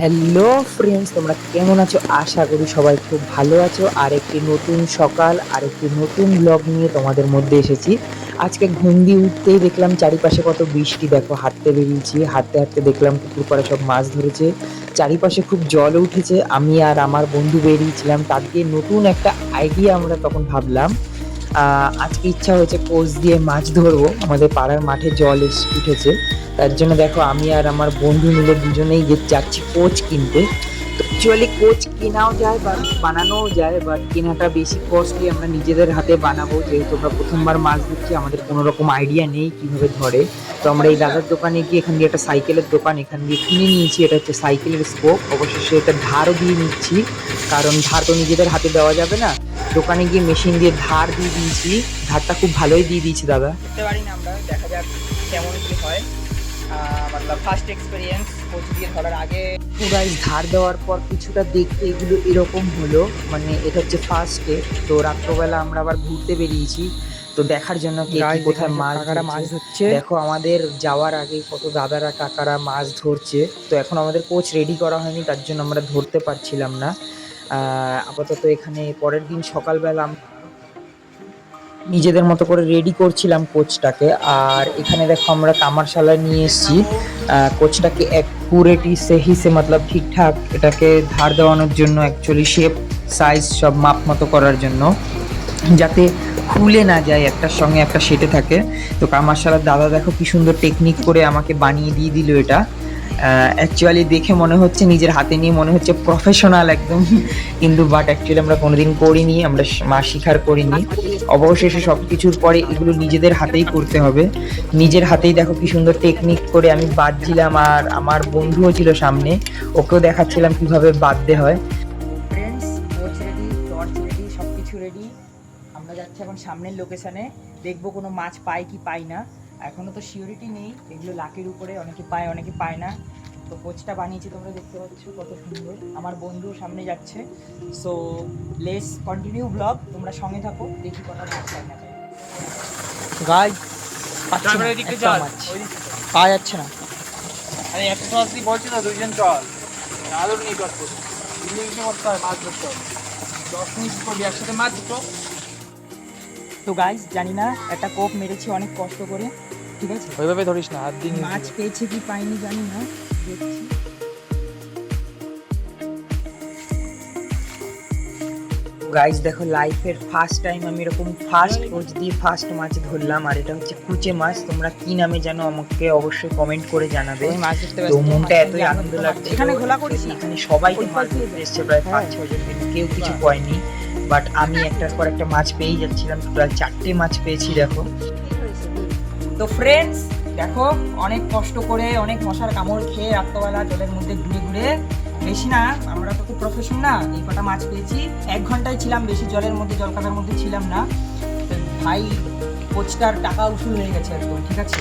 Hello friends তোমরা কেমন আছো? আশা করি সবাই খুব ভালো আছো। আর একটি নতুন সকাল, আর একটি নতুন ব্লগ নিয়ে তোমাদের মধ্যে এসেছি। আজকে ঘুম দিয়ে উঠতেই দেখলাম চারিপাশে কত বৃষ্টি। দেখো, হাঁটতে বেরিয়েছি, হাঁটতে হাঁটতে দেখলাম পুকুর পাড়ে সব মাছ ধরেছে। চারিপাশে খুব জল উঠেছে। আমি আর আমার বন্ধু বেরিয়েছিলাম। তার দিয়ে নতুন একটা আইডিয়া আমরা তখন ভাবলাম। আজকে ইচ্ছা হয়েছে কোচ দিয়ে মাছ ধরবো। আমাদের পাড়ার মাঠে জল এস- উঠেছে। তার জন্য দেখো আমি আর আমার বন্ধু মিলে দুজনেই যাচ্ছি কোচ কিনতে। অ্যাকচুয়ালি কোচ কেনাও যায় বা বানানোও যায় বাট কেনাটা বেশি কস্টলি আমরা নিজেদের হাতে বানাবো। যেহেতু আমরা প্রথমবার মাছ ধরছি, আমাদের কোনো রকম আইডিয়া নেই কীভাবে ধরে। তো আমরা এই দাদার দোকানে গিয়ে এখান দিয়ে একটা সাইকেলের দোকান এখান দিয়ে কিনে নিয়েছি। এটা হচ্ছে সাইকেলের স্কোপ অবশেষে এটা ধারও দিয়ে নিচ্ছি। কারণ ধার তো নিজেদের হাতে দেওয়া যাবে না। দোকানে গিয়ে মেশিন দিয়ে ধার দিয়ে দিয়েছি। ধারটা খুব ভালোই দিয়ে দিয়েছি দাদা। করতে পারি না আমরা দেখা যাক কেমন কি হয়। মতলব ফার্স্ট এক্সপিরিয়েন্স কোচ দিয়ে ধরার আগে। গাইজ ধার দেওয়ার পর কিছুটা দেখতে এগুলো এরকম হলো মানে এটা হচ্ছে ফার্স্ট ডে তো রাত্রবেলা আমরা আবার ঘুরতে বেরিয়েছি। তো দেখার জন্য কে কি কোথায় মাছ কাকারা মাছ ধরছে। দেখো আমাদের যাওয়ার আগে কত দাদারা কাকারা মাছ ধরছে। তো এখন আমাদের কোচ রেডি করা হয়নি তার জন্য আমরা ধরতে পারছিলাম না। আপাতত এখানে পরের দিন সকালবেলা নিজেদের মতো করে রেডি করছিলাম কোচটাকে। আর এখানে দেখো আমরা কামারশালায় নিয়ে এসেছি। কোচটাকে অ্যাকুরেটি সেহি সে মতলব ঠিকঠাক এটাকে ধার দেওয়ানোর জন্য অ্যাকচুয়ালি শেপ সাইজ সব মাপ মতো করার জন্য। যাতে খুলে না যায় একটার সঙ্গে একটা সেটে থাকে। তো কামারশালার দাদা দেখো কি সুন্দর টেকনিক করে আমাকে বানিয়ে দিয়ে দিল এটা। অ্যাকচুয়ালি দেখে মনে হচ্ছে, নিজের হাতে নিয়ে মনে হচ্ছে প্রফেশনাল একদম। কিন্তু বাট অ্যাকচুয়ালি আমরা কোনোদিন করিনি, আমরা মা শিকার করিনি। অবশেষে সব কিছুর পরে এগুলো নিজেদের হাতেই করতে হবে। নিজের হাতেই দেখো কি সুন্দর টেকনিক করে আমি বাঁধছিলাম আর আমার বন্ধুও ছিল সামনে, ওকেও দেখাচ্ছিলাম কীভাবে বাঁধতে হয়। রেডি রেডি আমরা যাচ্ছি এখন সামনের লোকেশনে দেখব কোনো মাছ পাই কি পাই না। এখনও তো সিওরিটি নেই এগুলো লাকের উপরে অনেকে পায় অনেকে পায় না। তো কোচটা বানিয়েছি তোমরা দেখতে পাচ্ছ কত সুন্দর। আমার বন্ধু সামনে যাচ্ছে। সো লেস কন্টিনিউ ব্লগ তোমরা সঙ্গে থাকো দেখি কটা মাছ পাই না গাই চল। চল। পাওয়া যাচ্ছে না। আরে এত সহজই বলছি না দুইজন চল। আলোর দশ ইংলিশে করতে হয় মাছ ধরতে হবে। দশ মিনিট করবি একসাথে মাছ দুটো তো গাইস জানি না একটা কোপ মেরেছি অনেক কষ্ট করে ঠিক আছে? ওইভাবে ধরিস না হাত দিয়ে মাছ পেয়েছে কি পাইনি জানি না দেখছি। গাইজ দেখো লাইফের ফার্স্ট টাইম আমি এরকম ফার্স্ট কোচ দিয়ে ফার্স্ট মাছ ধরলাম আর এটা হচ্ছে কুচে মাছ তোমরা কি নামে জানো আমাকে অবশ্যই কমেন্ট করে জানাবে। তো মনটা এতই আনন্দ লাগছে এখানে ঘোলা করিস না এখানে সবাই ওই মাছ ধরতে এসছে প্রায় পাঁচ হ্যাঁ। ছজন কেউ কিছু পায়নি বাট আমি একটার পর একটা মাছ পেয়েই যাচ্ছিলাম, টোটাল চারটে মাছ পেয়েছি, দেখো। তো ফ্রেন্ডস দেখো, অনেক কষ্ট করে, অনেক মশার কামড় খেয়ে রাত্রবেলা জলের মধ্যে ঘুরে ঘুরে। বেশি না, আমরা তো খুব প্রফেশন না, এই কটা মাছ পেয়েছি। এক ঘন্টায় ছিলাম, বেশি জলের মধ্যে, জল কাটার মধ্যে ছিলাম না। ভাই কোচটার টাকা উসুল হয়ে গেছে একদম, ঠিক আছে?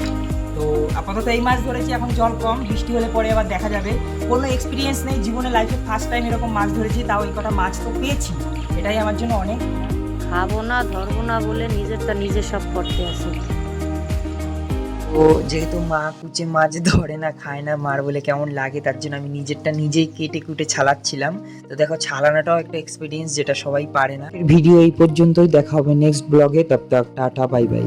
তো আপাতত এই মাছ ধরেছি, এখন জল কম, বৃষ্টি হলে পরে আবার দেখা যাবে। কোনো এক্সপিরিয়েন্স নেই, জীবনে লাইফে ফার্স্ট টাইম এরকম মাছ ধরেছি, তাও এই কটা মাছ তো পেয়েছি। এটাই আমার জন্য অনেক। খাব না ধরবো না বলে নিজেরটা নিজে সব করতে আসে। ও যেহেতু মা কুচে মাছ ধরে না খায় না মার বলে কেমন লাগে তার জন্য আমি নিজেরটা নিজেই কেটে কুটে ছালাচ্ছিলাম। তো দেখো ছালানোটাও একটা এক্সপিরিয়েন্স যেটা সবাই পারে না। ভিডিও এই পর্যন্তই দেখা হবে নেক্সট ব্লগে তব তক টাটা বাই বাই